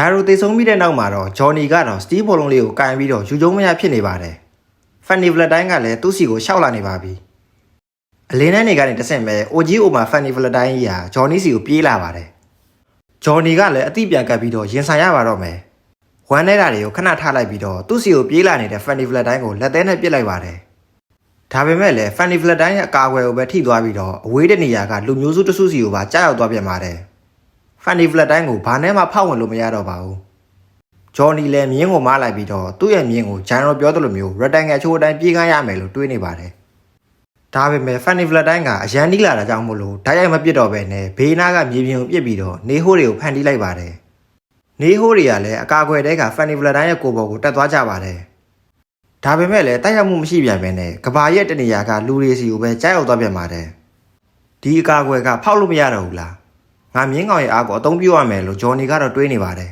ဂျာရိုတေဆုံးပြီးတဲ့နောက်မှာတော့ဂျော်နီကတော့စတီးဘောလုံးလေးကိုကန်ပြီးတော့ယူကျုံမရဖြစ်နေပါတယ်ဖန်နီဗလက်တိုင်းကလည်းသူ့စီကိုရှောက်လာနေပါပြီအလင်းထဲနေကနေတဆင့်ပဲအိုဂျီအိုမှာဖန်နီဗလက်တိုင်းကြီးဟာဂျော်နီစီကိုပြေးလာပါတယ်ဂျော်နီကလည်းအတိပြန်ကပ်ပြီးတော့ရင်ဆိုင်ရပါတော့မယ်ဝမ်းနေတာတွေကိုခဏထားလိုက်ပြီးတော့သူ့စီကိုပြေးလာနေတဲ့ဖန်နီဗလက်တိုင်းကိုလက်သေးနဲ့ပစ်လိုက်ပါတယ်ဒါပေမဲ့လည်းဖန်နီဗလက်တိုင်းရဲ့အကာအကွယ်ကိုပဲထိသွားပြီးတော့အဝေးတဲ့နေရာကလူမျိုးစုတစ်စုစီကိုပါကြားရောက်သွားပြန်ပါတယ် ဖန်နီဖလက်တိုင်းကိုဘာနဲ့မှဖောက်ဝင်လို့မရတော့ပါဘူး။ဂျော်နီလည်းမြင်းကိုမားလိုက်ပြီးတော့သူ့ရဲ့မြင်းကိုဂျန်ရောပြောသလိုမျိုးရက်တိုင်ငယ်ချိုးအတိုင်းပြေးကားရမယ်လို့တွေးနေပါတယ်။ဒါပေမဲ့ဖန်နီဖလက်တိုင်းကအရန်နီးလာတာကြောင့်မို့လို့ဓာတ်ရိုက်မပစ်တော့ပဲနဲ့ဘေးနားကမြေပြင်ကိုပစ်ပြီးတော့နေဟိုးတွေကိုဖန်တီးလိုက်ပါတယ်။နေဟိုးတွေကလည်းအကာအကွယ်တဲကဖန်နီဖလက်တိုင်းရဲ့ကိုယ်ပေါ်ကိုတက်သွားကြပါတယ်။ဒါပေမဲ့လည်းတိုက်ရောက်မှုမရှိပြန်ပဲနဲ့ကဘာရဲ့တနေရာကလူတွေစီကိုပဲကြားရောက်သွားပြန်ပါတယ်။ဒီအကာအကွယ်ကဖောက်လို့မရတော့ဘူးလား။ ငါမြင်းကောင်ရဲ့အားကိုအသုံးပြုရမယ်လို့ဂျော်နီကတော့တွေးနေပါတယ်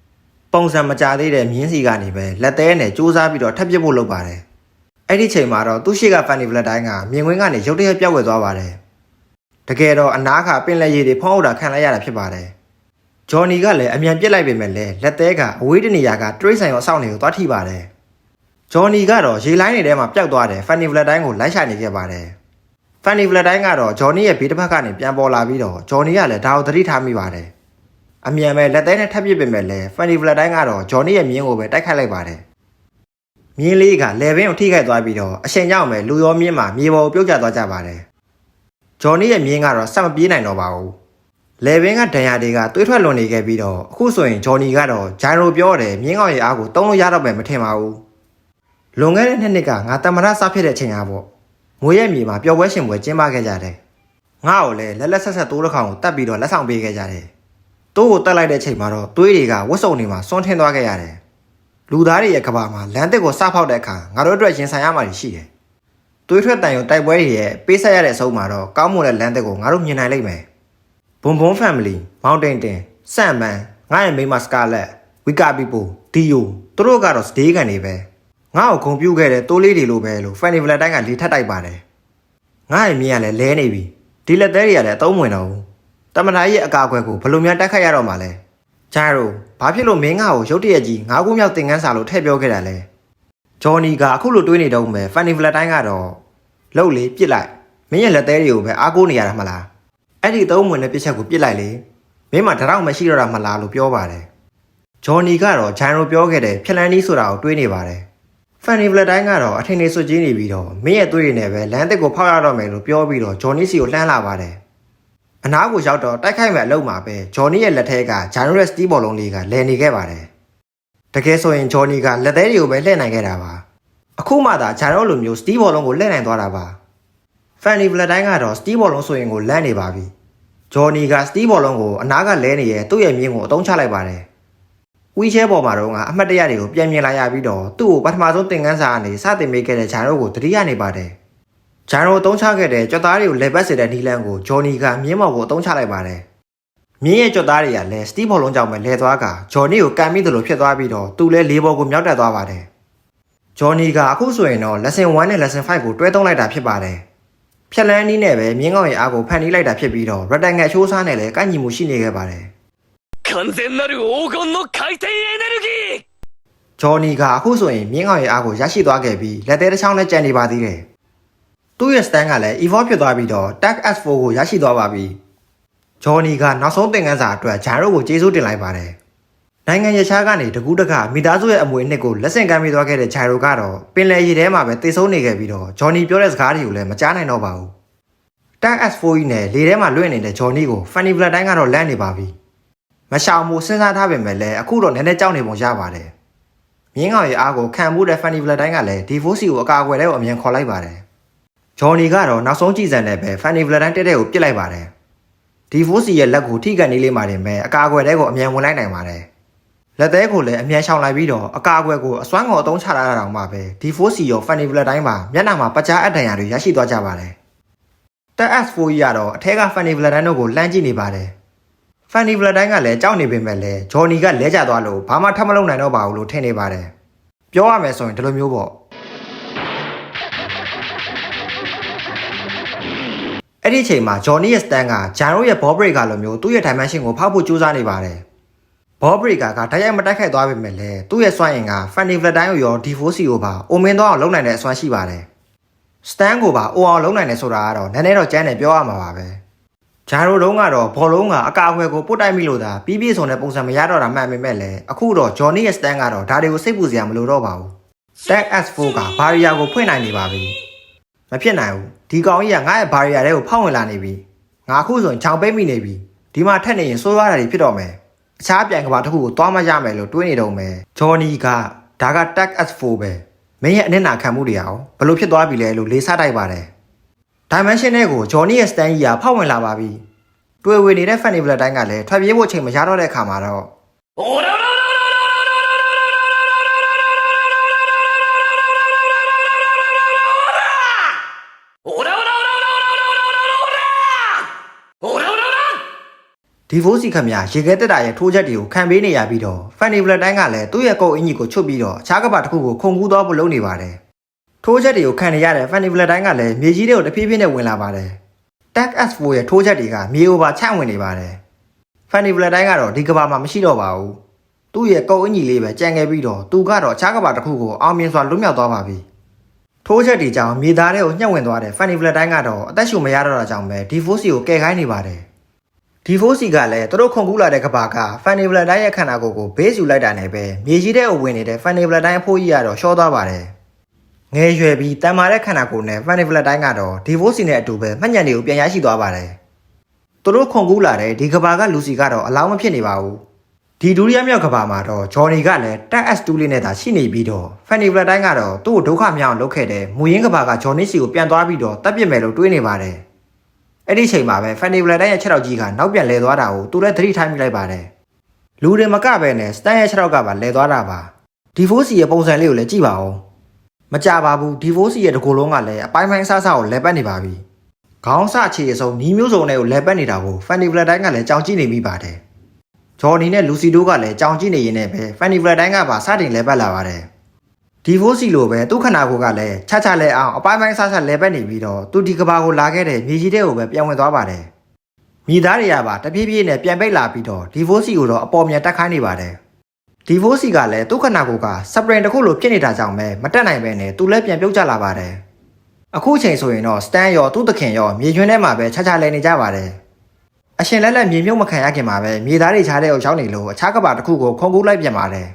။ပုံစံမကြသေးတဲ့မြင်းစီကနေပဲလက်သေးနဲ့စူးစမ်းပြီးတော့ထပ်ပစ်ဖို့လုပ်ပါတယ်။အဲ့ဒီချိန်မှာတော့သူ့ရှိကဖန်နီဗလက်တိုင်းကမြင်ကွင်းကနေရုတ်တရက်ပြောက်ွယ်သွားပါတယ်။တကယ်တော့အနားခပင်လက်ရည်တွေဖုံးအုပ်တာခံလိုက်ရတာဖြစ်ပါတယ်။ဂျော်နီကလည်းအမြန်ပစ်လိုက်ပေမဲ့လည်းလက်သေးကအဝေးတနေရာကတွေးဆိုင်ရောအဆောင်တွေကိုသွားထိပါတယ်။ဂျော်နီကတော့ရေလိုင်းတွေထဲမှာပျောက်သွားတယ်ဖန်နီဗလက်တိုင်းကိုလိုက်ရှာနေခဲ့ပါတယ်။ ဖန်နီဖလက်တိုင်းကတော့ဂျော်နီရဲ့ဘေးတစ်ဖက်ကနေပြန်ပေါ်လာပြီးတော့ဂျော်နီကလည်းဒါကိုသတိထားမိပါတယ်။အမြန်ပဲလက်သေးနဲ့ထပ်ပစ်ပေမဲ့လည်းဖန်နီဖလက်တိုင်းကတော့ဂျော်နီရဲ့မြင်းကိုပဲတိုက်ခိုက်လိုက်ပါတယ်။မြင်းလေးကလေဘင်းကိုထိခိုက်သွားပြီးတော့အချိန်ကြောင့်ပဲလူရောမြင်းမှာမြေပေါ်ကိုပြုတ်ကျသွားကြပါတယ်။ဂျော်နီရဲ့မြင်းကတော့ဆက်မပြေးနိုင်တော့ပါဘူး။လေဘင်းကဒဏ်ရာတွေကသွေးထွက်လွန်နေခဲ့ပြီးတော့အခုဆိုရင်ဂျော်နီကတော့ဂျိုင်ရိုပြောတယ်မြင်းကောင်ရဲ့အားကိုတုံးလို့ရတော့မယ်မထင်ပါဘူး။လွန်ခဲ့တဲ့နှစ်နှစ်ကငါတမရစားဖြစ်တဲ့အချိန်အားပေါ့။ ငွေရဲ့မြေမှာပျော်ပွဲရှင်ပွဲကျင်းပခဲ့ကြတယ်။ငါ့ကိုလည်းလက်လက်ဆက်ဆက်တိုးတစ်ခေါင်ကိုတတ်ပြီးတော့လက်ဆောင်ပေးခဲ့ကြတယ်။တိုးကိုတက်လိုက်တဲ့ချိန်မှာတော့သွေးတွေကဝတ်စုံတွေမှာစွန့်ထင်းသွားခဲ့ရတယ်။လူသားတွေရဲ့ကဘာမှာလမ်းတစ်ကိုစဖောက်တဲ့အခါငါတို့အတွက်ရင်ဆိုင်ရမှာရှိတယ်။သွေးထွက်တန်ရုံတိုက်ပွဲတွေရဲ့ပေးဆက်ရတဲ့အဆုံးမှာတော့ကောင်းမွန်တဲ့လမ်းတစ်ကိုငါတို့မြင်နိုင်လိမ့်မယ်။ဘွန်ဘွန် family မောင်တိန်တင်စန့်မန်ငါရဲ့မိန်းမစကာလက်ဝီကာပီပိုဒီယိုသူတို့ကတော့စတေးကန်တွေပဲ ငါ့ကိုဂုံပြူခဲ့တဲ့တိုးလေးတွေလိုပဲလို့ဖန်နီဗလက်တိုင်းကလေထက်တိုက်ပါတယ်ငါ့ရဲ့မြင်ရလဲလဲနေပြီဒီလက်သေးတွေကလည်းအသုံးဝင်တော့ဘူးတမနာရဲ့အကာအကွယ်ကိုဘယ်လိုများတက်ခတ်ရတော့မှာလဲဂျာရိုဘာဖြစ်လို့မင်းငါ့ကိုရုတ်တရက်ကြီးငါးခုမြောက်သင်ကန်းစာလို့ထည့်ပြောခဲ့တာလဲဂျော်နီကအခုလိုတွေးနေတော့မယ်ဖန်နီဖလက်တိုင်းကတော့လှုပ်လေပြစ်လိုက်မင်းရဲ့လက်သေးတွေကိုပဲအားကိုးနေရတာမလားအဲ့ဒီသုံးဝင်တဲ့ပြစ်ချက်ကိုပြစ်လိုက်လေမင်းမှတရောက်မရှိတော့တာမလားလို့ပြောပါတယ်ဂျော်နီကတော့ဂျန်ရိုပြောခဲ့တဲ့ဖြက်လန်းနီးဆိုတာကိုတွေးနေပါတယ် ဖန်နီဗလက်တိုင်းကတော့အထင်နေစွတ်ကြီးနေပြီးတော့မင်းရဲ့သွေးရည်နဲ့ပဲလမ်းတစ်ကိုဖောက်ရတော့မယ်လို့ပြောပြီးတော့ဂျော်နီစီကိုလှမ်းလာပါတယ်။အနားကိုရောက်တော့တိုက်ခိုက်မဲ့အလုပ်မှာပဲဂျော်နီရဲ့လက်ထဲကဂျန်ရက်စတီးဘောလုံးလေးကလဲနေခဲ့ပါတယ်။တကယ်ဆိုရင်ဂျော်နီကလက်သေးတွေကိုပဲလှည့်နိုင်ခဲ့တာပါ။အခုမှသာဂျန်ရက်လိုမျိုးစတီးဘောလုံးကိုလှည့်နိုင်သွားတာပါ။ဖန်နီဗလက်တိုင်းကတော့စတီးဘောလုံးဆိုရင်ကိုလန့်နေပါပြီ။ဂျော်နီကစတီးဘောလုံးကိုအနားကလဲနေရဲ့သူ့ရဲ့မြင်းကိုအတုံးချလိုက်ပါတယ်။ ဝီချဲပေါ်မှာတော့ကအမှတ်တရတွေကိုပြန်မြင်လာရပြီးတော့သူ့ကိုပထမဆုံးသင်ခန်းစာကနေစတင်ပေးခဲ့တဲ့ဂျန်ရိုကိုတတိယနေပါတယ်။ဂျန်ရိုအသုံးချခဲ့တဲ့ကြွက်သားတွေကိုလေပတ်စေတဲ့နီလန်ကိုဂျော်နီကမြင်းမော်ကိုအသုံးချလိုက်ပါတယ်။မြင်းရဲ့ကြွက်သားတွေကလည်းစတီးဘောလုံးကြောင့်ပဲလဲသွားကဂျော်နီကိုကန်မိသလိုဖြစ်သွားပြီးတော့သူလည်းလေးဘောကိုမြောက်တက်သွားပါတယ်။ဂျော်နီကအခုဆိုရင်တော့ lesson 1နဲ့ lesson 5ကိုတွဲသုံးလိုက်တာဖြစ်ပါတယ်။ဖြက်လန်းနီးနဲ့ပဲမြင်းကောင်ရဲ့အားကိုဖန်တီးလိုက်တာဖြစ်ပြီးတော့ rectangle ချိုးစားနဲ့လည်းကန့်ညီမှုရှိနေခဲ့ပါတယ်။ 完全なる黄金の回転エネルギー ဂျော်နီကအခုဆိုရင်မြင်းကောင်ရဲ့အားကိုရရှိသွားခဲ့ပြီးလက်သေးတစ်ချောင်းနဲ့ကြံနေပါသေးတယ်။သူ့ရဲ့စတန်ကလည်း evolve ဖြစ်သွားပြီးတော့ Tag S4 ကိုရရှိသွားပါပြီ။ဂျော်နီကနောက်ဆုံးသင်ခန်းစာအတွက်ဂျန်ရိုကိုကျေးဇူးတင်လိုက်ပါတယ်။နိုင်ငံရခြားကနေတကူးတကမိသားစုရဲ့အမွေအနှစ်ကိုလက်ဆင့်ကမ်းပေးသွားခဲ့တဲ့ဂျိုင်ရိုကတော့ပင်လယ်ရေထဲမှာပဲတည်ဆုံးနေခဲ့ပြီးတော့ဂျော်နီပြောတဲ့စကားတွေကိုလည်းမကြားနိုင်တော့ပါဘူး။ Tag S4 ကြီးနဲ့လေထဲမှာလွင့်နေတဲ့ဂျော်နီကို Funny Blood တိုင်းကတော့လန့်နေပါပြီ။ မရှောင်မှုစဉ်းစားထားပေမဲ့လည်းအခုတော့နည်းနည်းကြောက်နေပုံရပါတယ်။မြင်းကောင်ရဲ့အားကိုခံမှုတဲ့ Fanny Vlet တိုင်းကလည်း Divorce ကိုအကာအကွယ်တဲ့ကိုအမြန်ခေါ်လိုက်ပါတယ်။ဂျော်နီကတော့နောက်ဆုံးကြည်စံနဲ့ပဲ Fanny Vlet တိုင်းတက်တဲ့ကိုပြစ်လိုက်ပါတယ်။ Divorce ရဲ့လက်ကိုထိကန်နေလေးမှတင်ပဲအကာအကွယ်တဲ့ကိုအမြန်ဝင်လိုက်နိုင်ပါတယ်။လက်သေးကိုလည်းအမြန်ရှောင်လိုက်ပြီးတော့အကာအကွယ်ကိုအစွမ်းကုန်အသုံးချလာတာတောင်မှပဲ Divorce ရော Fanny Vlet တိုင်းမှာမျက်နှာမှာပကြားအတန်ရာတွေရရှိသွားကြပါတယ်။တက် S4 ကြီးကတော့အထက်က Fanny Vlet တိုင်းတို့ကိုလှမ်းကြည့်နေပါတယ်။ ဖန်နီဗလာဒိုင်းကလည်းကြောက်နေပေမဲ့လည်းဂျော်နီကလဲကျသွားလို့ဘာမှထပ်မလုပ်နိုင်တော့ပါဘူးလို့ထင်နေပါတယ်။ပြောရမယ်ဆိုရင်ဒီလိုမျိုးပေါ့။အဲ့ဒီအချိန်မှာဂျော်နီရဲ့စတန်ကဂျန်ရိုရဲ့ဘောဘရိတ်ကလိုမျိုးသူ့ရဲ့ dimension ကိုဖောက်ဖို့ကြိုးစားနေပါတယ်။ဘောဘရိတ်ကကတိုက်ရိုက်မတိုက်ခိုက်သွားပေမဲ့လည်းသူ့ရဲ့စွမ်းအင်ကဖန်နီဗလာဒိုင်းကိုရော D4C ကိုပါအုံမင်းသွားအောင်လုပ်နိုင်တဲ့အစွမ်းရှိပါတယ်။စတန်ကိုပါအိုအောင်လုပ်နိုင်တယ်ဆိုတာကတော့နည်းနည်းတော့ကြမ်းတယ်ပြောရမှာပါပဲ။ ဂျာရိုတုံးကတော့ဘောလုံးကအကာအကွယ်ကိုပုတ်တိုက်မိလို့သာပြီးပြည့်စုံတဲ့ပုံစံမရတော့တာမှန်ပေမဲ့လည်းအခုတော့ Johnny Stan ကတော့ဒါတွေကိုစိတ်ပူစရာမလိုတော့ပါဘူး Tag S4 ကဘာရီယာကိုဖွင့်နိုင်နေပါပြီမဖြစ်နိုင်ဘူးဒီကောင်ကြီးကငါ့ရဲ့ဘာရီယာတွေကိုဖောက်ဝင်လာနေပြီငါအခုဆိုရင်ချောင်ပိတ်မိနေပြီဒီမှာထက်နေရင်ဆိုးရွားတာတွေဖြစ်တော့မယ်အခြားပြိုင်ကဘာတစ်ခုကိုသွားမရမယ်လို့တွေးနေတော့မယ်ဂျော်နီကဒါက Tag S4 ပဲမင်းရဲ့အနစ်နာခံမှုတွေအောင်ဘလို့ဖြစ်သွားပြီလဲလို့လေးစားတိုက်ပါတယ် dimension နဲ့ကို Johnny ရဲ့ stand ကြီးကဖောက်ဝင်လာပါပြီတွေ့ဝေနေတဲ့ Fanny တိုင်းကလည်းထွက်ပြေးဖို့ချိန်မရတော့တဲ့အခါမှာတော့ဒီဗိုးစီခမရရေခဲတက်တာရဲ့ထိုးချက်တွေကိုခံပေးနေရပြီးတော့ Fanny Black တိုင်းကလည်းသူ့ရဲ့ကုတ်အင်ကြီးကိုချုပ်ပြီးတော့အခြားကဘာတစ်ခုကိုခုန်ကူးသွားဖို့လုပ်နေပါတယ် ထိုးချက်တွေကိုခံနေရတဲ့ဖန်နီဗလက်တိုင်းကလည်းမြေကြီးတွေကိုတဖြည်းဖြည်းနဲ့ဝင်လာပါတယ် Tag S4 ရဲ့ထိုးချက်တွေကမြေ over ချဝင်နေပါတယ်ဖန်နီဗလက်တိုင်းကတော့ဒီကဘာမှာမရှိတော့ပါဘူးသူ့ရဲ့ကုတ်အင်ကြီးလေးပဲကြံခဲ့ပြီးတော့သူကတော့အခြားကဘာတစ်ခုကိုအောင်မြင်စွာလွတ်မြောက်သွားပါပြီထိုးချက်တွေကြောင့်မြေသားတွေကိုညှက်ဝင်သွားတဲ့ Fanny Flat တိုင်းကတော့အသက်ရှူမရတော့တာကြောင့်ပဲ D4C ကိုကယ်ခိုင်းနေပါတယ်။ D4C ကလည်းသူတို့ခုန်ကူးလာတဲ့ကဘာက Fanny Flat တိုင်းရဲ့ခန္ဓာကိုယ်ကိုဘေးယူလိုက်တာနဲ့ပဲမြေကြီးထဲကိုဝင်နေတဲ့ Fanny Flat တိုင်းအဖိုးကြီးကတော့ရှော့သွားပါတယ်။ ငယ်ရွယ်ပြီးတန်မာတဲ့ခန္ဓာကိုယ်နဲ့ Fanny Flat တိုင်းကတော့ D4C နဲ့အတူပဲမှတ်ညံတွေကိုပြန်ရရှိသွားပါတယ်။သူတို့ခုန်ကူးလာတဲ့ဒီကဘာကလူစီကတော့အလောင်းမဖြစ်နေပါဘူး။ဒီဒုတိယမြောက်ကဘာမှာတော့ဂျော်နီကလည်းတက် S2 လေးနဲ့သာရှိနေပြီးတော့ဖန်နီဗလက်တိုင်းကတော့သူ့ကိုဒုက္ခမြောက်အောင်လုပ်ခဲ့တဲ့မူရင်းကဘာကဂျော်နီစီကိုပြန်သွားပြီးတော့တပ်ပစ်မယ်လို့တွေးနေပါတယ်။အဲ့ဒီချိန်မှာပဲဖန်နီဗလက်တိုင်းရဲ့ခြေထောက်ကြီးကနောက်ပြန်လဲသွားတာကိုသူလည်းသတိထားမိလိုက်ပါတယ်။လူတွေမကပဲနဲ့စတန်ရဲ့ခြေထောက်ကပါလဲသွားတာပါ။ D4C ရဲ့ပုံစံလေးကိုလည်းကြည့်ပါဦး။ မကြပါဘူး D4C ရဲ့တကူလုံးကလည်းအပိုင်းပိုင်းဆဆကိုလဲပတ်နေပါပြီ။ခေါင်းစအခြေအစုံနီးမျိုးစုံတွေကိုလဲပတ်နေတာကိုဖန်နီဗလက်တိုင်းကလည်းကြောင်ကြည့်နေမိပါတယ်။ဂျော်နီနဲ့လူစီတို့ကလည်းကြောင်ကြည့်နေရင်းနဲ့ပဲဖန်နီဖလက်တိုင်းကပါစတင်လဲပတ်လာပါတယ်။ဒီဖိုးစီလိုပဲသူ့ခန္ဓာကိုယ်ကလည်းချာချာလဲအောင်အပိုင်းပိုင်းဆဆလဲပတ်နေပြီးတော့သူဒီကဘာကိုလာခဲ့တဲ့မြေကြီးတဲ့ကိုပဲပြန်ဝင်သွားပါတယ်။မိသားတွေကပါတပြေးပြေးနဲ့ပြန်ပိတ်လာပြီးတော့ဒီဖိုးစီကိုတော့အပေါ်မြန်တက်ခိုင်းနေပါတယ်။ ဒီဖိုးစီကလည်းသူ့ခန္ဓာကိုယ်ကစပရင်တစ်ခုလိုဖြစ်နေတာကြောင့်ပဲမတက်နိုင်ပဲနဲ့သူလည်းပြန်ပြုတ်ကျလာပါတယ်။အခုချိန်ဆိုရင်တော့စတန်ရောသူ့သခင်ရောမြေကျွန်းထဲမှာပဲချာချာလဲနေကြပါတယ်။အရှင်လက်လက်မြေမြုပ်မခံရခင်မှာပဲမြေသားတွေချားတဲ့အောင်ချောင်းနေလို့အခြားကဘာတစ်ခုကိုခုန်ကူးလိုက်ပြန်ပါတယ်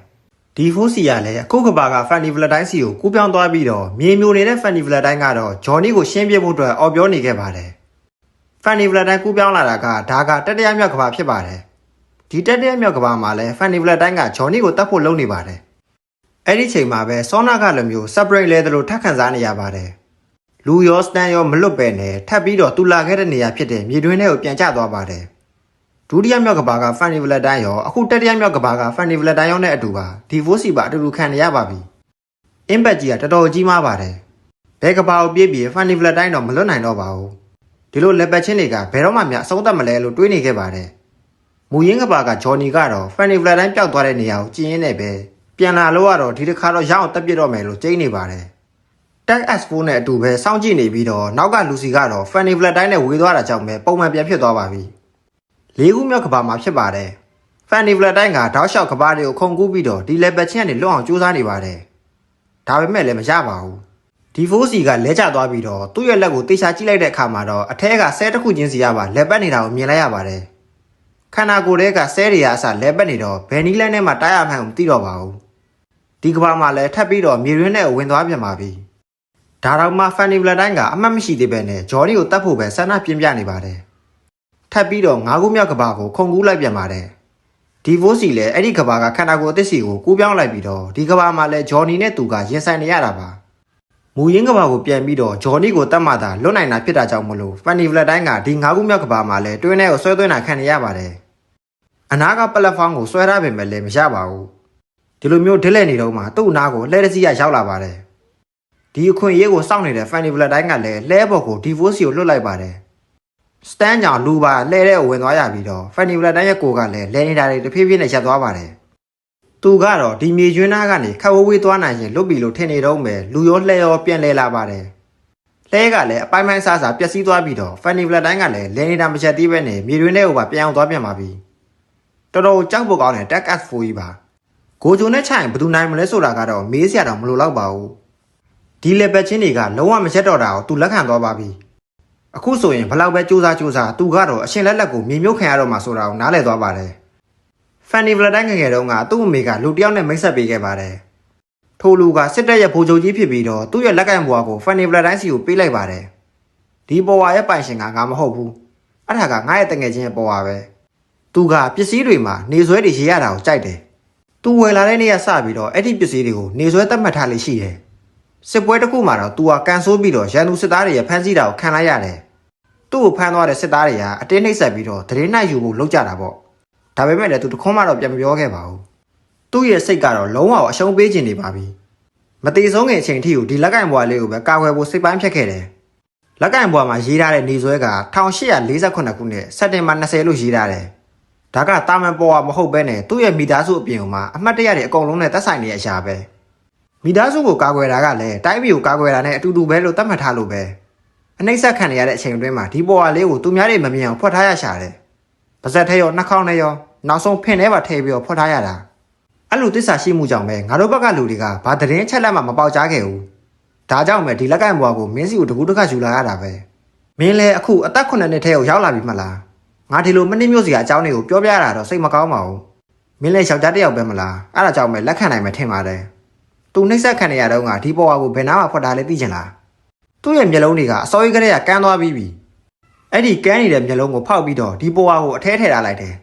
ဒီဖိုးစီကလည်းအခုကဘာကဖန်နီဗလက်တိုင်းစီကိုကူးပြောင်းသွားပြီးတော့မြေမျိုးနေတဲ့ဖန်နီဗလက်တိုင်းကတော့ဂျော်နီကိုရှင်းပြဖို့အတွက်အော်ပြောနေခဲ့ပါတယ်ဖန်နီဗလက်တိုင်းကူးပြောင်းလာတာကဒါကတတိယမြောက်ကဘာဖြစ်ပါတယ် ဒီတတိယမြောက်ကဘာမှာလည်းဖန်နီဗလက်တိုင်းကဂျော်နီကိုတတ်ဖို့လုပ်နေပါတယ်အဲ့ဒီချိန်မှာပဲဆောနာကလည်းမျိုးစပရိတ်လဲတယ်လို့ထပ်ခန်းစားနေရပါတယ်လူရောစတန်ရောမလွတ်ပဲနဲ့ထပ်ပြီးတော့တူလာခဲ့တဲ့နေရာဖြစ်တဲ့မြေတွင်းထဲကိုပြန်ကျသွားပါတယ်ဒုတိယမြောက်ကဘာကဖန်နီဗလက်တိုင်းရောအခုတတိယမြောက်ကဘာကဖန်နီဗလက်တိုင်းရောနဲ့အတူပါဒီဖိုးစီပါအတူတူခံနေရပါပြီအင်ဘက်ကြီးကတော်တော်ကြီးမားပါတယ်ဘဲကဘာကိုပြေးပြီးဖန်နီဗလက်တိုင်းတော့မလွတ်နိုင်တော့ပါဘူးဒီလိုလက်ပတ်ချင်းတွေကဘယ်တော့မှမအဆုံးသတ်မလဲလို့တွေးနေခဲ့ပါတယ် မူရင်းကဘာကဂျော်နီကတော့ဖန်နီဗလက်တိုင်းပျောက်သွားတဲ့နေရာကိုကျင်းရင်းနဲ့ပဲပြန်လာလို့ကတော့ဒီတစ်ခါတော့ရအောင်တက်ပြစ်တော့မယ်လို့ကြိတ်နေပါတယ် Tag S4 နဲ့အတူပဲစောင့်ကြည့်နေပြီးတော့နောက်ကလူစီကတော့ Fanny Flat တိုင်းနဲ့ဝေးသွားတာကြောင့်ပဲပုံမှန်ပြန်ဖြစ်သွားပါပြီ။လေးခုမြောက်ကဘာမှာဖြစ်ပါတယ်။ Fanny Flat တိုင်းကတောက်လျှောက်ကဘာတွေကိုခုန်ကူးပြီးတော့ဒီ level ချင်းကနေလွတ်အောင်ကြိုးစားနေပါတယ်။ဒါပေမဲ့လည်းမရပါဘူး။ D4C ကလဲကျသွားပြီးတော့သူ့ရဲ့လက်ကိုတေချာကြည့်လိုက်တဲ့အခါမှာတော့အထက်ကဆဲတစ်ခုချင်းစီရပါလက်ပတ်နေတာကိုမြင်လိုက်ရပါတယ်။ ခန္ဓာကိုယ်ထဲကဆဲတွေကအစလက်ပတ်နေတော့ဘယ်နီးလန်းထဲမှာတားရမှန်းကိုမသိတော့ပါဘူး။ဒီကဘာမှာလည်းထပ်ပြီးတော့မြေရင်းနဲ့ဝင်သွားပြန်ပါပြီ။ဒါတော့မှဖန်နီဗလက်တိုင်းကအမှတ်မရှိသေးပဲနဲ့ဂျော်ဒီကိုတတ်ဖို့ပဲဆန္ဒပြင်းပြနေပါတယ်။ထပ်ပြီးတော့ငါးခုမြောက်ကဘာကိုခုန်ကူးလိုက်ပြန်ပါတယ်။ဒီဗိုးစီလည်းအဲ့ဒီကဘာကခန္ဓာကိုယ်အသစ်စီကိုကူးပြောင်းလိုက်ပြီးတော့ဒီကဘာမှာလည်းဂျော်နီနဲ့သူကရင်ဆိုင်နေရတာပါ။ မူရင်းကဘာကိုပြန်ပြီးတော့ဂျော်နီကိုတတ်မှသာလွတ်နိုင်တာဖြစ်တာကြောင့်မလို့ဖန်နီဗလက်တိုင်းကဒီငါးခုမြောက်ကဘာမှာလည်းတွင်းထဲကိုဆွဲသွင်းတာခံနေရပါတယ်။အနာကပလက်ဖောင်းကိုဆွဲထားပေမဲ့လည်းမရပါဘူး။ဒီလိုမျိုးဒစ်လဲနေတော့မှသူ့အနာကိုလှဲတစ်စီးရရောက်လာပါတယ်။ဒီအခွင့်အရေးကိုစောင့်နေတဲ့ Fanny Black တိုင်းကလည်းလဲဘော်ကို Divorce ကိုလွတ်လိုက်ပါတယ်။ Stan ကြောင့်လူပါလဲတဲ့ကိုဝင်သွားရပြီးတော့ Fanny Black တိုင်းရဲ့ကိုကလည်းလဲနေတာတွေတဖြည်းဖြည်းနဲ့ရပ်သွားပါတယ်။ သူကတော့ဒီမြေကျွန်းသားကနေခက်ဝေးဝေးသွားနိုင်ရင်လွတ်ပြီလို့ထင်နေတော့မယ်လူရောလှဲရောပြန်လဲလာပါတယ်။လဲကလည်းအပိုင်းပိုင်းစားစားပျက်စီးသွားပြီးတော့ Fanny Black တိုင်းကလည်းလဲနေတာမချက်သေးပဲနဲ့မြေတွင်းထဲကိုပါပြန်အောင်သွားပြန်ပါပြီ။တော်တော်ကြောက်ဖို့ကောင်းတဲ့ Tech S4 ကြီးပါကိုဂျိုနဲ့ချိုင်ဘယ်သူနိုင်မလဲဆိုတာကတော့မေးစရာတော့မလိုတော့ပါဘူးဒီလက်ပတ်ချင်းတွေကလုံးဝမချက်တော့တာကိုသူလက်ခံသွားပါပြီအခုဆိုရင်ဘလောက်ပဲစူးစမ်းစူးစမ်းသူကတော့အရှင်လက်လက်ကိုမြေမြုပ်ခံရတော့မှဆိုတာကိုနားလည်သွားပါတယ် ဖန်နီဗလတိုင်းငယ်ငယ်တုန်းကသူ့အမေကလူတစ်ယောက်နဲ့မိတ်ဆက်ပေးခဲ့ပါတယ်ထိုလူကစစ်တပ်ရဲ့ဗိုလ်ချုပ်ကြီးဖြစ်ပြီးတော့သူ့ရဲ့လက်ကင်ဘွားကိုဖန်နီဗလတိုင်းစီကိုပေးလိုက်ပါတယ်ဒီပေါ်ဝါရဲ့ပိုင်ရှင်ကငါမဟုတ်ဘူးအဲ့ဒါကငါရဲ့တငယ်ချင်းရဲ့ပေါ်ဝါပဲသူကပစ္စည်းတွေမှာနေဆွဲတွေရေးရတာကိုကြိုက်တယ်။သူဝယ်လာတဲ့နေ့ကစပြီးတော့အဲ့ဒီပစ္စည်းတွေကိုနေဆွဲသတ်မှတ်ထားလေးရှိတယ်။စစ်ပွဲတစ်ခုမှာတော့သူကကန်ဆိုးပြီးတော့ရန်သူစစ်သားတွေရဲ့ဖမ်းဆီးတာကိုခံလိုက်ရတယ်။သူ့ကိုဖမ်းသွားတဲ့စစ်သားတွေကအတင်းနှိပ်စက်ပြီးတော့တရင်နိုင်ယူဖို့လုပ်ကြတာပေါ့။ ဒါပေမဲ့လည်းသူတခွန်းမှတော့ပြန်မပြောခဲ့ပါဘူး။သူ့ရဲ့စိတ်ကတော့လုံးဝအရှုံးပေးခြင်းနေပါပြီ။မတိဆုံးခင်အချိန်ထိကိုဒီလက်ကင်ဘွားလေးကိုပဲကာကွယ်ဖို့စိတ်ပိုင်းဖြတ်ခဲ့တယ်။လက်ကင်ဘွားမှာရေးထားတဲ့နေဆွဲက1848ခုနှစ်စက်တင်ဘာ20လို့ရေးထားတယ်။ဒါကတာမန်ပေါ်ကမဟုတ်ဘဲနဲ့သူ့ရဲ့မိသားစုအပြင်မှာအမှတ်တရတွေအကုန်လုံးနဲ့သက်ဆိုင်နေတဲ့အရာပဲမိသားစုကိုကာကွယ်တာကလည်းတိုင်းပြည်ကိုကာကွယ်တာနဲ့အတူတူပဲလို့သတ်မှတ်ထားလို့ပဲအနှိမ့်ဆက်ခံရတဲ့အချိန်အတွင်းမှာဒီပေါ်ကလေးကိုသူများတွေမမြင်အောင်ဖွက်ထားရရှာတယ် ပါဇက်ထဲရောနှာခေါင်းထဲရောနောက်ဆုံးဖင်ထဲပါထည့်ပြီးတော့ဖွက်ထားရတာအဲ့လိုတစ္ဆာရှိမှုကြောင့်ပဲငါတို့ဘက်ကလူတွေကဘာသတင်းအချက်လက်မှမပေါက်ကြားခဲ့ဘူးဒါကြောင့်ပဲဒီလက်ကင်ဘွားကိုမင်းစီကိုတကူးတစ်ခါယူလာရတာပဲမင်းလည်းအခုအသက်9နှစ်ထဲကိုရောက်လာပြီမလားငါဒီလိုမနှိမ့်မျိုးစီကအကြောင်းတွေကိုပြောပြရတာတော့စိတ်မကောင်းပါဘူးမင်းလည်းယောက်ျားတစ်ယောက်ပဲမလားအဲ့ဒါကြောင့်ပဲလက်ခံနိုင်မယ်ထင်ပါတယ်သူနှိမ့်ဆက်ခံနေရတော့ငါဒီပေါ်ဝါကိုဘယ်နာမှဖွက်ထားလဲသိချင်လားသူ့ရဲ့မျက်လုံးတွေကအစောကြီးကလေးကကန်းသွားပြီးပြီ အဲ့ဒီကန်းနေတဲ့မျက်လုံးကိုဖောက်ပြီးတော့ဒီပေါ်ဝါကိုအထဲထည့်ထားလိုက်တယ်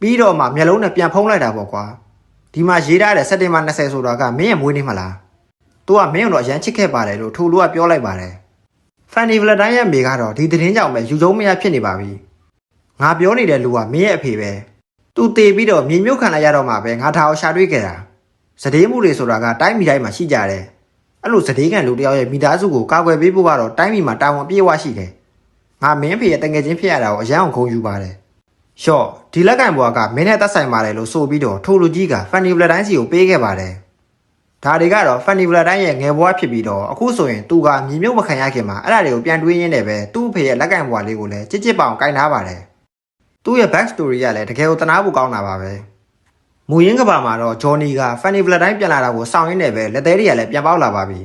ပြီးတော့မှမျက်လုံးနဲ့ပြန်ဖုံးလိုက်တာပေါ့ကွာဒီမှာရေးထားတဲ့စက်တင်ဘာ20ဆိုတာကမင်းရဲ့မွေးနေ့မလားသူကမင်းတို့အရန်ချစ်ခဲ့ပါတယ်လို့ထိုလူကပြောလိုက်ပါတယ်ဖန်နီဗလတိုင်းရဲ့မိကတော့ဒီသတင်းကြောင့်ပဲယူကျုံမရဖြစ်နေပါပြီငါပြောနေတဲ့လူကမင်းရဲ့အဖေပဲသူတေပြီးတော့မြေမြုပ်ခံလိုက်ရတော့မှပဲငါထားအောင်ရှာတွေ့ခဲ့တာစတေးမှုတွေဆိုတာကတိုင်းပြည်တိုင်းမှာရှိကြတယ်အဲ့လိုစတေးကန်လူတယောက်ရဲ့မိသားစုကိုကာကွယ်ပေးဖို့ကတော့တိုင်းပြည်မှာတာဝန်အပြည့်အဝရှိတယ် ငါမင်းအဖေရဲ့တငယ်ချင်းဖြစ်ရတာကိုအရန်အောင်ခုံယူပါတယ်ရှော့ဒီလက်ကင်ဘွားကမင်းနဲ့သက်ဆိုင်ပါတယ်လို့ဆိုပြီးတော့ထိုလူကြီးကဖန်နီဗလတိုင်းစီကိုပေးခဲ့ပါတယ်ဒါတွေကတော့ဖန်နီဗလတိုင်းရဲ့ငယ်ဘွားဖြစ်ပြီးတော့အခုဆိုရင်သူကမြေမြုပ်မခံရခင်မှာအဲ့ဒါတွေကိုပြန်တွေးရင်းနဲ့ပဲသူ့အဖေရဲ့လက်ကင်ဘွားလေးကိုလည်းချစ်ချစ်ပအောင်ကင်ထားပါတယ်သူ့ရဲ့ back story ကလည်းတကယ်ကိုတနာဖို့ကောင်းတာပါပဲမူရင်းကဘာမှာတော့ဂျော်နီက Fanny Valentine ပြန်လာတာကိုစောင့်ရင်းနဲ့ပဲလက်သေးတွေကလည်းပြန်ပေါက်လာပါပြီ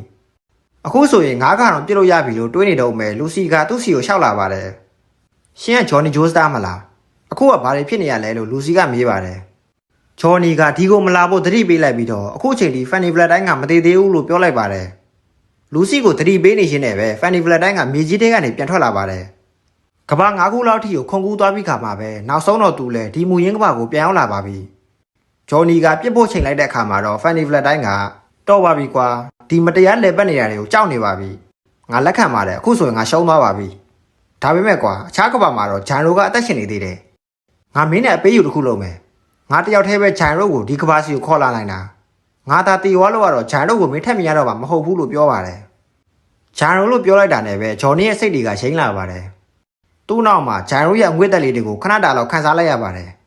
အခုဆိုရင်ငါးကတော့ပြစ်လို့ရပြီလို့တွေးနေတော့မယ်လူစီကသူ့စီကိုရှောက်လာပါတယ်ရှင်းကဂျော်နီဂျိုးစတာမလားအခုကဘာတွေဖြစ်နေရလဲလို့လူစီကမေးပါတယ်ဂျော်နီကဒီကိုမလာဖို့သတိပေးလိုက်ပြီးတော့အခုချိန်ထိ Fanny Valentine ကမသေးသေးဘူးလို့ပြောလိုက်ပါတယ်လူစီကိုသတိပေးနေရှင်းနဲ့ပဲ Fanny Valentine ကမြေကြီးထဲကနေပြန်ထွက်လာပါတယ်ကဘာ၅ခုလောက်ထိကိုခုန်ကူးသွားပြီးခါမှာပဲနောက်ဆုံးတော့သူလည်းဒီမူရင်းကဘာကိုပြန်ရောက်လာပါပြီဂျော်နီကပြစ်ဖို့ချိန်လိုက်တဲ့အခါမှာတော့ဖန်နီဖလက်တိုင်းကတော့ပါပြီကွာ ဒီမတရားလဲပတ်နေတာတွေကိုကြောက်နေပါပြီငါလက်ခံပါတယ်အခုဆိုရင်ငါရှုံးသွားပါပြီဒါပေမဲ့ကွာအခြားကဘာမှာတော့ဂျန်ရိုကအသက်ရှင်နေသေးတယ်ငါမင်းနဲ့အပေးယူတစ်ခုလုပ်မယ်ငါတယောက်တည်းပဲဂျန်ရိုကိုဒီကဘာစီကိုခေါ်လာနိုင်တာငါသာတီဝါလို့ကတော့ဂျန်ရိုကိုမင်းထက်မြင်ရတော့မှာမဟုတ်ဘူးလို့ပြောပါတယ်ဂျန်ရိုလို့ပြောလိုက်တာနဲ့ပဲဂျော်နီရဲ့စိတ်တွေကရှိန်လာပါတယ်သူ့နောက်မှာဂျိုင်ရိုရဲ့အငွေ့တက်လေးတွေကိုခဏတာလောက်ခန်းစားလိုက်ရပါတယ်။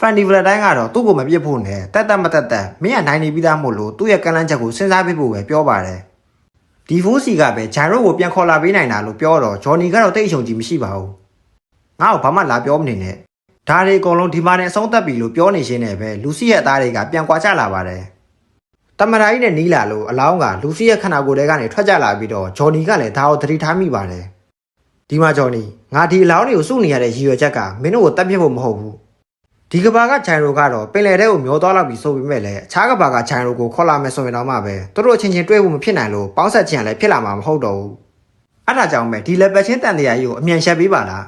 ဖန်ဒီဗလတိုင်းကတော့သူ့ကိုမပြစ်ဖို့နဲ့တက်တက်မတက်တက်မင်းကနိုင်နေပြီးသားမို့လို့သူ့ရဲ့ကန့်လန့်ချက်ကိုစဉ်းစားပေးဖို့ပဲပြောပါတယ်။ဒီဖိုးစီကပဲဂျိုင်ရိုကိုပြန်ခေါ်လာပေးနိုင်တာလို့ပြောတော့ဂျော်နီကတော့တိတ်အရှုံကြီးမရှိပါဘူး။ငါ့ကိုဘာမှလာပြောမနေနဲ့။ဒါတွေအကုန်လုံးဒီမှာနဲ့အဆုံးသတ်ပြီလို့ပြောနေရှင်းနေပဲလူစီရဲ့အသားတွေကပြန်ကွာကျလာပါတယ်။တမရာကြီးနဲ့နီးလာလို့အလောင်းကလူစီရဲ့ခန္ဓာကိုယ်ထဲကနေထွက်ကြလာပြီးတော့ဂျော်နီကလည်းဒါကိုသတိထားမိပါတယ်။ဒီမှာဂျော်နီငါဒီအလောင်းတွေကိုစုနေရတဲ့ရည်ရွယ်ချက်ကမင်းတို့ကိုတတ်ပြစ်ဖို့မဟုတ်ဘူး ဒီကဘာကဂျိုင်ရိုကတော့ပင်လယ်ထဲကိုမျောသွားလောက်ပြီးဆိုပေမဲ့လည်းအခြားကဘာကဂျိုင်ရိုကိုခေါ်လာမယ်ဆိုရင်တော့မှပဲသူတို့အချင်းချင်းတွေ့ဖို့မဖြစ်နိုင်လို့ပေါင်းဆက်ချင်လည်းဖြစ်လာမှာမဟုတ်တော့ဘူးအဲ့ဒါကြောင့်ပဲဒီလက်ပတ်ချင်းတန်တရားကြီးကိုအမြန်ရှက်ပေးပါလား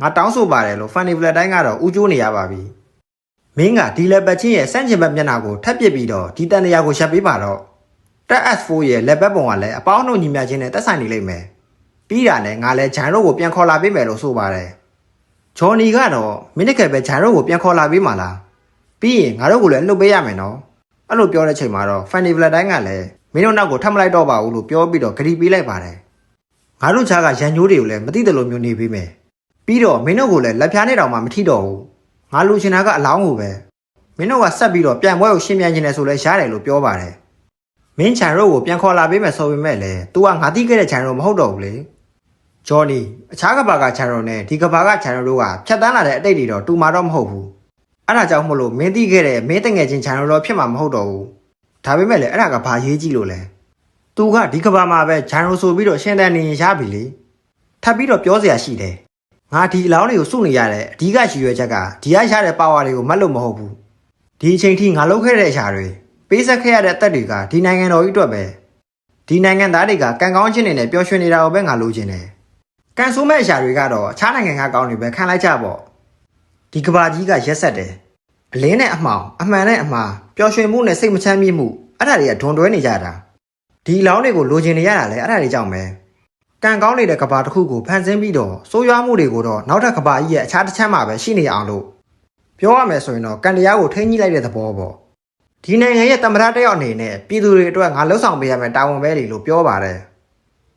ငါတောင်းဆိုပါတယ်လို့ဖန်နီဗလက်တိုင်းကတော့ဥကျိုးနေရပါပြီမင်းကဒီလက်ပတ်ချင်းရဲ့စန့်ကျင်ဘက်မျက်နှာကိုထပ်ပစ်ပြီးတော့ဒီတန်တရားကိုရှက်ပေးပါတော့တက် S4 ရဲ့လက်ပတ်ပုံကလည်းအပေါင်းတို့ညီမျှချင်းနဲ့တက်ဆိုင်နေလိမ့်မယ်ပြီးတာနဲ့ငါလည်းဂျိုင်ရိုကိုပြန်ခေါ်လာပေးမယ်လို့ဆိုပါတယ်။ ဂျော်နီကတော့မိနစ်ကပဲဂျိုင်ရိုကိုပြန်ခေါ်လာပေးမှာလား။ပြီးရင်ငါတို့ကိုလည်းလှုပ်ပေးရမယ်နော်။အဲ့လိုပြောတဲ့ချိန်မှာတော့ဖန်နီဗလက်တိုင်းကလည်းမင်းတို့နောက်ကိုထပ်မလိုက်တော့ပါဘူးလို့ပြောပြီးတော့ဂရီပေးလိုက်ပါတယ်။ငါတို့ချားကရန်ညိုးတွေကိုလည်းမသိတယ်လို့မျိုးနေပေးမယ်။ပြီးတော့မင်းတို့ကိုလည်းလက်ဖြားနေတောင်မှမထိတော့ဘူး။ငါလူချင်တာကအလောင်းကိုပဲ။မင်းတို့ကဆက်ပြီးတော့ပြန်ပွဲကိုရှင်းပြန်ခြင်းနဲ့ဆိုလဲရှားတယ်လို့ပြောပါတယ်။မင်းချန်ရိုကိုပြန်ခေါ်လာပေးမယ်ဆိုပေမဲ့လည်း तू ကငါတိခဲ့တဲ့ချန်ရိုမဟုတ်တော့ဘူးလေ။ ဂျော်နီအခြားကဘာကချန်ရိုနဲ့ဒီကဘာကချန်ရိုတို့ကဖြတ်တန်းလာတဲ့အတိတ်တွေတော့တူမာတော့မဟုတ်ဘူးအဲ့ဒါကြောင့်မလို့မင်းသိခဲ့တဲ့မင်းတငယ်ချင်း channel တော့ဖြစ်မှာမဟုတ်တော့ဘူးဒါပေမဲ့လည်းအဲ့ဒါကဘာရေးကြည့်လို့လဲသူကဒီကဘာမှာပဲ channel ဆိုပြီးတော့ရှင်းတန်းနေရင်ရပြီလေထပ်ပြီးတော့ပြောစရာရှိတယ်ငါဒီအလောင်းတွေကိုစုနေရတဲ့အဓိကရှိရွယ်ချက်ကဒီကရတဲ့ power တွေကိုမတ်လို့မဟုတ်ဘူးဒီအချိန်ထိငါလုပ်ခဲ့တဲ့အရာတွေပေးဆက်ခဲ့ရတဲ့အသက်တွေကဒီနိုင်ငံတော်ကြီးအတွက်ပဲဒီနိုင်ငံသားတွေကကံကောင်းခြင်းတွေနဲ့ပျော်ရွှင်နေတာကိုပဲငါလိုချင်တယ် ကန်ဆိုးမဲ့အရာတွေကတော့အခြားနိုင်ငံကကောင်းတွေပဲခံလိုက်ကြပေါ့ဒီကဘာကြီးကရက်ဆက်တယ်အလင်းနဲ့အမှောင်အမှန်နဲ့အမှားပျော်ရွှင်မှုနဲ့စိတ်မချမ်းမြေ့မှုအဲ့ဒါတွေကဒွန်တွဲနေကြတာဒီအလောင်းတွေကိုလိုချင်နေရတာလဲအဲ့ဒါတွေကြောင့်ပဲကံကောင်းနေတဲ့ကဘာတစ်ခုကိုဖန်ဆင်းပြီးတော့စိုးရွားမှုတွေကိုတော့နောက်ထပ်ကဘာကြီးရဲ့အခြားတစ်ချမ်းမှာပဲရှိနေအောင်လို့ပြောရမယ်ဆိုရင်တော့ကံတရားကိုထိန်းကြီးလိုက်တဲ့သဘောပေါ့ဒီနိုင်ငံရဲ့တမရတစ်ယောက်အနေနဲ့ပြည်သူတွေအတွက်ငါလှုပ်ဆောင်ပေးရမယ်တာဝန်ပဲလေလို့ပြောပါတယ်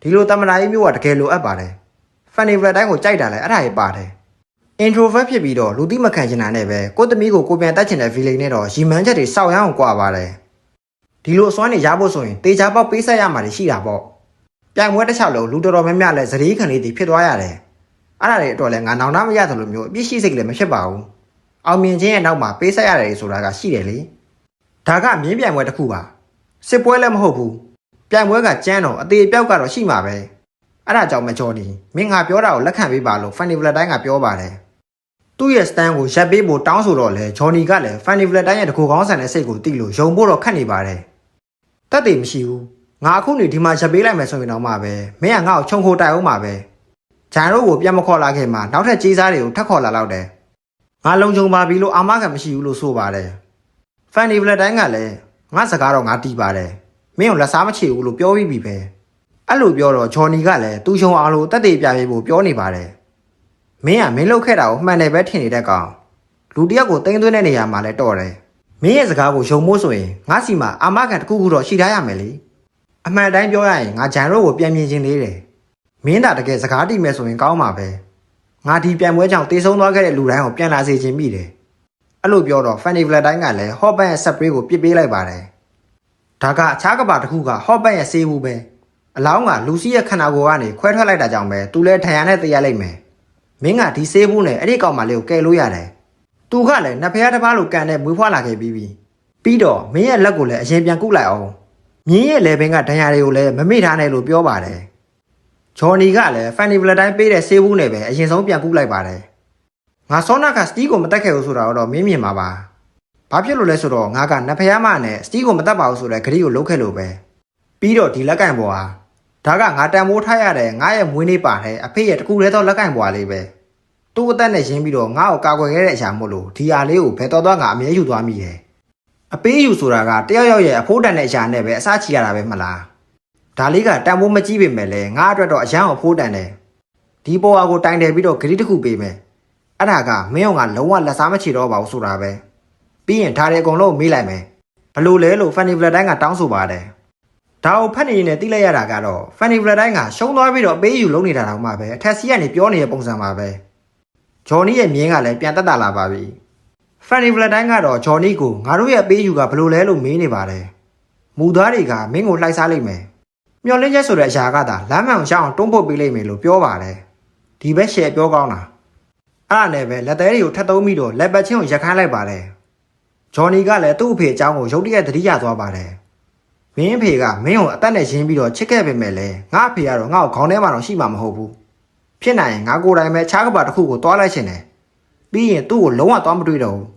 ဒီလိုတမရကြီးမျိုးကတကယ်လိုအပ်ပါတယ် ဖန်နီဗလက်တိုင်းကိုကြိုက်တာလဲအဲ့ဒါကြီးပါတယ် introvert ဖြစ်ပြီးတော့လူသိမခံချင်တာနဲ့ပဲကိုယ့်သမီးကိုကိုယ်ပြန်တတ်ချင်တဲ့ feeling နဲ့တော့ရီမန်းချက်တွေစောက်ရအောင်ကြွာပါတယ်ဒီလိုအစွမ်းနေရဖို့ဆိုရင်တေချာပေါက်ပေးဆက်ရမှာရှိတာပေါ့ပြိုင်ပွဲတစ်ချောက်လုံးလူတော်တော်များများလဲဇရီးခံလေးတွေဖြစ်သွားရတယ်အဲ့ဒါတွေအတွက်လဲငါနောင်တမရသလိုမျိုးအပြစ်ရှိစိတ်လည်းမဖြစ်ပါဘူးအောင်မြင်ခြင်းရဲ့နောက်မှာပေးဆက်ရတယ်ဆိုတာကရှိတယ်လေဒါကမြင်းပြိုင်ပွဲတစ်ခုပါစစ်ပွဲလည်းမဟုတ်ဘူးပြိုင်ပွဲကကျန်းတော့အသေးအပြောက်ကတော့ရှိမှာပဲ အဲ့ဒါကြောင့်မကြော်နေမင်းငါပြောတာကိုလက်ခံပေးပါလို့ Fanny Vlet တိုင်းကပြောပါတယ်သူ့ရဲ့ stand ကိုရပ်ပေးဖို့တောင်းဆိုတော့လဲဂျော်နီကလည်း Fanny Vlet တိုင်းရဲ့တကူကောင်းဆန်တဲ့စိတ်ကိုတိလို့ယုံဖို့တော့ခက်နေပါတယ်။တက်တယ်မရှိဘူး။ငါအခုနေဒီမှာရပ်ပေးလိုက်မယ်ဆိုရင်တော့မှပဲမင်းကငါ့ကိုခြုံခိုတိုက်အောင်ပါပဲ။ဂျန်တို့ကိုပြန်မခေါ်လာခင်မှာနောက်ထပ်ကြီးစားတွေကိုထပ်ခေါ်လာတော့တယ်။ငါလုံခြုံပါပြီလို့အာမခံမရှိဘူးလို့ဆိုပါတယ်။ Fanny Vlet တိုင်းကလည်းငါစကားတော့ငါတီးပါတယ်။မင်းကိုလက်စားမချေဘူးလို့ပြောပြီးပြီပဲ။ အဲ့လိုပြောတော့ဂျော်နီကလည်းသူ့ရှုံအောင်လို့တက်တယ်ပြပေးဖို့ပြောနေပါတယ်။မင်းကမင်းလုပ်ခဲ့တာကိုမှန်တယ်ပဲထင်နေတဲ့ကောင်လူတစ်ယောက်ကိုတင်းသွင်းတဲ့နေရာမှာလဲတော့တယ်မင်းရဲ့စကားကိုယုံမို့ဆိုရင်ငါစီမှာအာမခံတစ်ခုခုတော့ရှိထားရမယ်လေအမှန်တိုင်းပြောရရင်ငါဂျန်ရိုးကိုပြန်မြင်ခြင်းလေးတယ်မင်းသာတကယ်စကားတိမယ်ဆိုရင်ကောင်းပါပဲငါဒီပြန်ပွဲကြောင့်တေးဆုံးသွားခဲ့တဲ့လူတိုင်းကိုပြန်လာစေခြင်းမိတယ်အဲ့လိုပြောတော့ Fanny Vlet တိုင်းကလည်းဟော့ပန်ရဲ့ spray ကိုပြစ်ပေးလိုက်ပါတယ်ဒါကအခြားကဘာတစ်ခုကဟော့ပန်ရဲ့ဆေးဘူးပဲ အလောင်းကလူစီရဲ့ခန္ဓာကိုယ်ကနေခွဲထွက်လိုက်တာကြောင့်ပဲသူလဲထန်ရနဲ့တရလိုက်မယ်မင်းကဒီဆေးဘူးနဲ့အဲ့ဒီကောင်မလေးကိုကယ်လို့ရတယ်။သူကလည်းနတ်ဖျားတစ်ပါးလိုကန်နဲ့မွေးဖွားလာခဲ့ပြီးပြီ။ပြီးတော့မင်းရဲ့လက်ကိုလည်းအရင်ပြန်ကုလိုက်အောင်။မြင်းရဲ့လေပင်ကဒဏ်ရာတွေကိုလည်းမမေ့ထားနဲ့လို့ပြောပါတယ်။ဂျော်နီကလည်းဖန်နီဗလက်တိုင်းပေးတဲ့ဆေးဘူးနဲ့ပဲအရင်ဆုံးပြန်ကုလိုက်ပါတယ်။ငါစောနာကစတီးကိုမတက်ခဲ့ဘူးဆိုတာတော့မင်းမြင်ပါပါ။ဘာဖြစ်လို့လဲဆိုတော့ငါကနတ်ဖျားမနဲ့စတီးကိုမတက်ပါဘူးဆိုတဲ့ဂရီကိုလုတ်ခဲ့လို့ပဲ။ပြီးတော့ဒီလက်ကင်ပေါ်ဟာ ဒါကငါတန်မိုးထားရတဲ့ငါရဲ့မွေးနေ့ပါတဲ့အဖေရဲ့တကူလဲတော့လက်ကင်ပွားလေးပဲသူ့အသက်နဲ့ရင်းပြီးတော့ငါ့ကိုကာကွယ်ခဲ့တဲ့အရာမို့လို့ဒီဟာလေးကိုဘယ်တော်တော့ငါအမြဲယူသွားမိတယ်အပေးယူဆိုတာကတယောက်ယောက်ရဲ့အဖိုးတန်တဲ့အရာနဲ့ပဲအစားချီရတာပဲမလားဒါလေးကတန်မိုးမကြည့်ပေမဲ့လည်းငါအတွက်တော့အရန်အဖိုးတန်တယ်ဒီပေါ်ဟာကိုတိုင်တယ်ပြီးတော့ဂရီတစ်ခုပေးမယ်အဲ့ဒါကမင်းအောင်ကလုံးဝလက်စားမချေတော့ပါဘူးဆိုတာပဲပြီးရင်ဒါတွေအကုန်လုံးမေးလိုက်မယ်ဘလို့လဲလို့ဖန်နီဗလက်တိုင်းကတောင်းဆိုပါတယ် ဒါကိုဖတ်နေရင်လည်းသိလိုက်ရတာကတော့ Fanny Vlet တိုင်းကရှုံးသွားပြီးတော့အပေးယူလုံးနေတာတော့မှပဲအထက်စီကနေပြောနေတဲ့ပုံစံပါပဲဂျော်နီရဲ့မြင်းကလည်းပြန်တက်တာလာပါပြီ Fanny Vlet တိုင်းကတော့ဂျော်နီကိုငါတို့ရဲ့အပေးယူကဘယ်လိုလဲလို့မေးနေပါတယ်မူသားတွေကမင်းကိုလှိုက်စားလိုက်မယ်မျော်လင့်ချက်ဆိုတဲ့အရာကသာလမ်းမှန်အောင်ရှောင်းအောင်တွန်းပုတ်ပေးလိုက်မယ်လို့ပြောပါတယ်ဒီဘက်ရှယ်ပြောကောင်းတာအဲ့ဒါနဲ့ပဲလက်သေးတွေကိုထပ်သုံးပြီးတော့လက်ပတ်ချင်းကိုရက်ခိုင်းလိုက်ပါတယ်ဂျော်နီကလည်းသူ့အဖေအကြောင်းကိုရုတ်တရက်သတိရသွားပါတယ် မင်းအဖေကမင်းကိုအသက်နဲ့ရင်းပြီးတော့ချစ်ခဲ့ပေမဲ့လည်းငါအဖေကတော့ငါ့ကိုခေါင်းထဲမှာတော့ရှိမှာမဟုတ်ဘူးဖြစ်နိုင်ရင်ငါကိုယ်တိုင်ပဲခြားကပါတစ်ခုကိုတွားလိုက်ရှင်တယ်ပြီးရင်သူ့ကိုလုံးဝတွားမတွေ့တော့ဘူး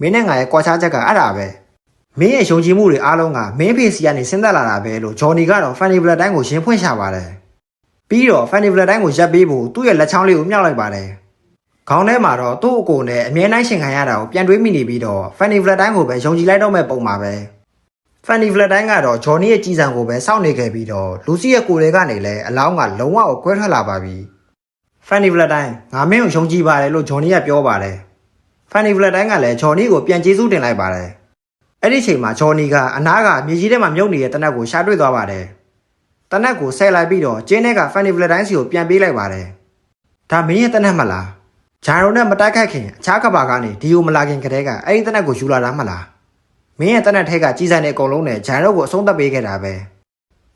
မင်းနဲ့ငါရဲ့ကွာခြားချက်ကအဲ့ဒါပဲမင်းရဲ့ယုံကြည်မှုတွေအားလုံးကမင်းအဖေစီကနေဆင်းသက်လာတာပဲလို့ဂျော်နီကတော့ဖန်နီဗလက်တိုင်းကိုရှင်းဖွင့်ချပါတယ်ပြီးတော့ဖန်နီဗလက်တိုင်းကိုရပ်ပေးဖို့သူ့ရဲ့လက်ချောင်းလေးကိုမြှောက်လိုက်ပါတယ်ခေါင်းထဲမှာတော့သူ့အကိုနဲ့အမြဲတမ်းရှင်ခံရတာကိုပြန်တွေးမိနေပြီးတော့ဖန်နီဗလက်တိုင်းကိုပဲယုံကြည်လိုက်တော့မဲ့ပုံပါပဲ ဖန်နီဗလက်တိုင်းကတော့ဂျော်နီရဲ့ကြီးစံကိုပဲစောင့်နေခဲ့ပြီးတော့လူစီရဲ့ကိုယ်တွေကနေလည်းအလောင်းကလုံးဝကိုကွဲထွက်လာပါပြီဖန်နီဗလက်တိုင်းငါမင်းကိုယုံကြည်ပါတယ်လို့ဂျော်နီကပြောပါတယ်ဖန်နီဗလက်တိုင်းကလည်းဂျော်နီကိုပြန်ကျေးဇူးတင်လိုက်ပါတယ်အဲ့ဒီချိန်မှာဂျော်နီကအနားကမြေကြီးထဲမှာမြုပ်နေတဲ့တနက်ကိုရှာတွေ့သွားပါတယ်တနက်ကိုဆဲလိုက်ပြီးတော့ကျင်းထဲကဖန်နီဗလက်တိုင်းစီကိုပြန်ပေးလိုက်ပါတယ်ဒါမင်းရဲ့တနက်မလားဂျာရိုနဲ့မတိုက်ခိုက်ခင်အခြားကဘာကနေဒီကိုမလာခင်ကတည်းကအဲ့ဒီတနက်ကိုယူလာတာမလား မင်းရဲ့တနက်ထဲကကြီးစံတဲ့အကုန်လုံးနဲ့ဂျန်ရုပ်ကိုအဆုံးသတ်ပေးခဲ့တာပဲ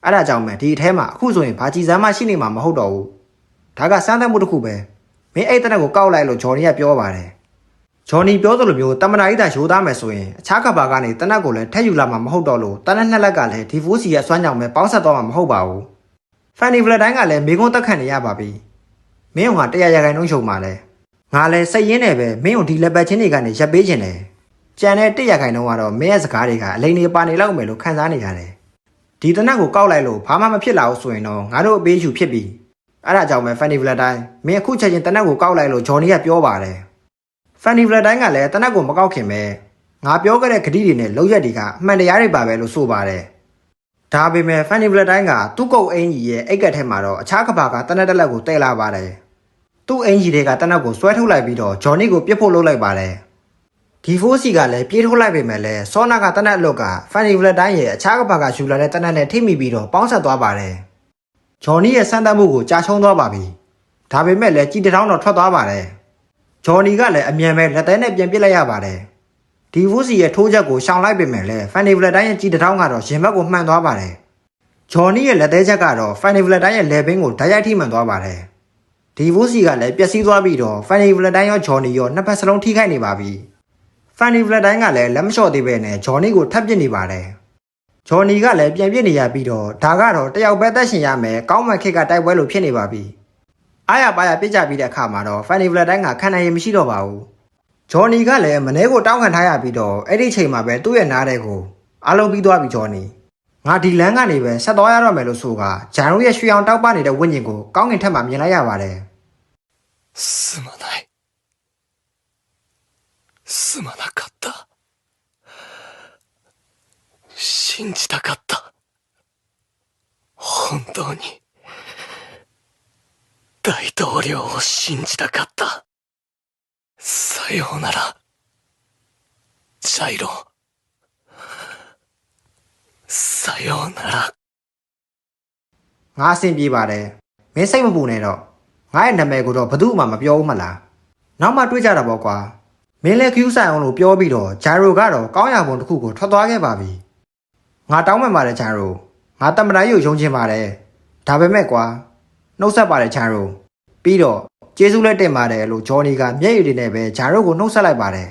အဲ့ဒါကြောင့်ပဲဒီအထဲမှာအခုဆိုရင်ဘာကြီးစမ်းမှရှိနေမှာမဟုတ်တော့ဘူးဒါကစမ်းသပ်မှုတစ်ခုပဲမင်းအဲ့တနက်ကိုကောက်လိုက်လို့ဂျော်နီကပြောပါတယ်ဂျော်နီပြောသလိုမျိုးတမနာကြီးတာရိုးသားမယ်ဆိုရင်အခြားကဘာကနေတနက်ကိုလည်းထက်ယူလာမှာမဟုတ်တော့လို့တနက်နှစ်လက်ကလည်းဒီဖိုးစီရဲ့အစွမ်းကြောင့်ပဲပေါင်းဆက်သွားမှာမဟုတ်ပါဘူးဖန်နီဗလတိုင်းကလည်းမိကုန်းတက်ခတ်နေရပါပြီမင်းကတရားရခိုင်နှုံးချုပ်မှာလဲငါလည်းစိတ်ရင်းနေပဲမင်းတို့ဒီလက်ပတ်ချင်းတွေကနေရပ်ပေးခြင်းတယ် ကြံတဲ့တရားခိုင်နှုံးကတော့မင်းရဲ့စကားတွေကအလိန်တွေပါနေလောက်မယ်လို့ခံစားနေရတယ်ဒီတနက်ကိုကောက်လိုက်လို့ဘာမှမဖြစ်လာဘူးဆိုရင်တော့ငါတို့အပေးယူဖြစ်ပြီအဲ့ဒါကြောင့်ပဲဖန်နီဗလတိုင်းမင်းအခုချက်ချင်းတနက်ကိုကောက်လိုက်လို့ဂျော်နီကပြောပါတယ်ဖန်နီဗလတိုင်းကလည်းတနက်ကိုမကောက်ခင်ပဲငါပြောခဲ့တဲ့ဂတိတွေနဲ့လောက်ရက်တွေကအမှန်တရားတွေပါပဲလို့ဆိုပါတယ်။ဒါပေမဲ့ဖန်နီဗလတိုင်းကသူ့ကုတ်အင်ကြီးရဲ့အိတ်ကက်ထဲမှာတော့အခြားကဘာကတနက်တက်လက်ကိုတဲလာပါတယ်။သူ့အင်ကြီးတွေကတနက်ကိုဆွဲထုတ်လိုက်ပြီးတော့ဂျော်နီကိုပြစ်ဖို့လုပ်လိုက်ပါတယ်။ ဒီဖိုးစီကလည်းပြေးထုတ်လိုက်ပေမဲ့လည်းစောနာကတနက်အလုတ်ကဖန်နီဗလတိုင်းရဲ့အခြားကဘာကယူလာတဲ့တနက်နဲ့ထိမိပြီးတော့ပေါင်းဆက်သွားပါတယ်။ဂျော်နီရဲ့စမ်းသပ်မှုကိုကြာချုံသွားပါပြီ။ဒါပေမဲ့လည်းကြည်တထောင်းတော့ထွက်သွားပါတယ်။ဂျော်နီကလည်းအမြန်ပဲလက်သေးနဲ့ပြန်ပစ်လိုက်ရပါတယ်။ဒီဝူစီရဲ့ထိုးချက်ကိုရှောင်လိုက်ပေမဲ့လည်းဖန်နီဗလက်တိုင်းရဲ့ကြည်တစ်ထောင်းကတော့ရင်ဘတ်ကိုမှန်သွားပါတယ်။ဂျော်နီရဲ့လက်သေးချက်ကတော့ဖန်နီဗလက်တိုင်းရဲ့လေဘင်းကိုဓာတ်ရိုက်ထိမှန်သွားပါတယ်။ဒီဝူစီကလည်းပျက်စီးသွားပြီးတော့ဖန်နီဗလက်တိုင်းရောဂျော်နီရောနှစ်ဖက်စလုံးထိခိုက်နေပါပြီ။ ဖန်နီဖလက်တိုင်းကလည်းလက်မလျှော့သေးပဲနဲ့ဂျော်နီကိုထပ်ပစ်နေပါတယ်။ဂျော်နီကလည်းပြန်ပစ်နေရပြီးတော့ဒါကတော့တယောက်ပဲသက်ရှင်ရမယ်။ကောင်းမွန်ခေတ်ကတိုက်ပွဲလိုဖြစ်နေပါပြီ။အားရပါရပစ်ကြပြီးတဲ့အခါမှာတော့ဖန်နီဖလက်တိုင်းကခံနိုင်ရမရှိတော့ပါဘူး။ဂျော်နီကလည်းမနှဲကိုတောင်းခံထားရပြီးတော့အဲ့ဒီချိန်မှာပဲသူ့ရဲ့နားတဲ့ကိုအလုံးပြီးသွားပြီဂျော်နီ။ငါဒီလမ်းကနေပဲဆက်သွားရတော့မယ်လို့ဆိုကဂျန်ရိုရဲ့ရွှေအောင်တောက်ပနေတဲ့ဝိညာဉ်ကိုကောင်းကင်ထက်မှမြင်လိုက်ရပါတယ်။စမနိုင် すまなかった。信じたかった。本当に。大統領を信じたかった。さようなら。ジャイロ。さようなら。 ။ငါအဆင်ပြေပါတယ်။မင်းစိတ်မပူနဲ့တော့ငါရဲ့နာမည်ကိုတော့ဘယ်သူမှမပြောဘူးမလား။နောက်မှတွေ့ကြတာပေါ့ကွာ။ မင်းလည်းခ ्यू ဆိုင်အောင်လို့ပြောပြီးတော့ဂျန်ရိုကတော့ကောင်းရပုံတစ်ခုကိုထွက်သွားခဲ့ပါပြီ။ငါတောင်းပန်ပါတယ်ဂျန်ရို။ငါတမန်တိုင်းကိုယုံချင်ပါတယ်။ဒါပေမဲ့ကွာနှုတ်ဆက်ပါတယ်ဂျန်ရို။ပြီးတော့ကျေးဇူးလက်တင်ပါတယ်လို့ဂျော်နီကမျက်ရည်တွေနဲ့ပဲဂျန်ရိုကိုနှုတ်ဆက်လိုက်ပါတယ်